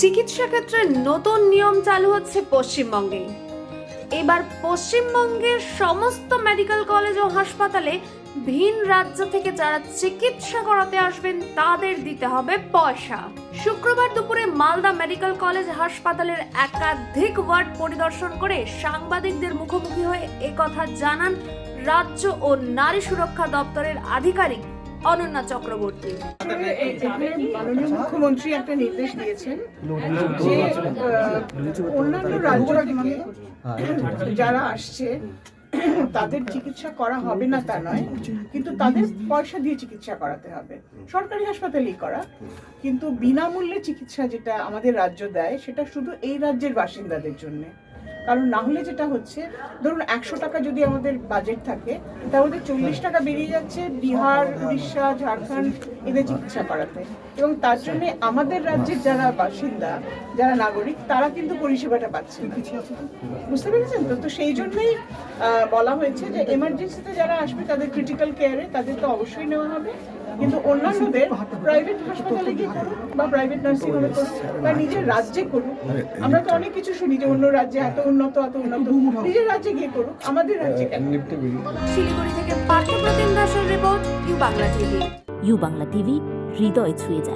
চিকিৎসা ক্ষেত্রে নতুন নিয়ম চালু হচ্ছে পশ্চিমবঙ্গে। এবার পশ্চিমবঙ্গের সমস্ত মেডিকেল কলেজ ও হাসপাতালে ভিন রাজ্য থেকে যারা চিকিৎসা করাতে আসবেন, তাদের দিতে হবে পয়সা। শুক্রবার দুপুরে মালদা মেডিকেল কলেজ হাসপাতালের একাধিক ওয়ার্ড পরিদর্শন করে সাংবাদিকদের মুখোমুখি হয়ে একথা জানান রাজ্য ও নারী সুরক্ষা দপ্তরের আধিকারিক অনন্যা চক্রবর্তী। মুখ্যমন্ত্রী একটা নির্দেশ দিয়েছেন অন্যান্য রাজ্য যারা আসছে, তাদের চিকিৎসা করা হবে না তা নয়, কিন্তু তাদের পয়সা দিয়ে চিকিৎসা করাতে হবে। সরকারি হাসপাতালেই করা। কিন্তু বিনামূল্যে চিকিৎসা যেটা আমাদের রাজ্য দেয়, সেটা শুধু এই রাজ্যের বাসিন্দাদের জন্য। কারণ না হলে যেটা হচ্ছে ধরুন একশো টাকা যদি আমাদের বাজেট থাকে তাহলে চল্লিশ টাকা বেরিয়ে যাচ্ছে বিহার উড়িষ্যা ঝাড়খণ্ড এদের চিকিৎসা করাতে। এবং তার জন্য আমাদের রাজ্যের যারা বাসিন্দা যারা নাগরিক তারা কিন্তু পরিষেবাটা পাচ্ছে বুঝতে পেরেছেন তো? তো সেই জন্যই বলা হয়েছে যে এমার্জেন্সিতে যারা আসবে তাদের ক্রিটিক্যাল কেয়ারে তাদের তো অবশ্যই নেওয়া হবে। কিন্তু অন্যান্যদের প্রাইভেট হাসপাতালে গিয়ে করুক বা প্রাইভেট নার্সিং হোমে করুক বা নিজের রাজ্যে করুক আমরা তো অনেক কিছু শুনি যে অন্য রাজ্যে এত উন্নত এত উন্নত। নিজের রাজ্যে গিয়ে করুক আমাদের রাজ্যে কেন শিলিগুড়ি থেকে পার্থপ্রতিম দাসের report U Bangla TV. U Bangla TV হৃদয় ছুঁয়ে যায়।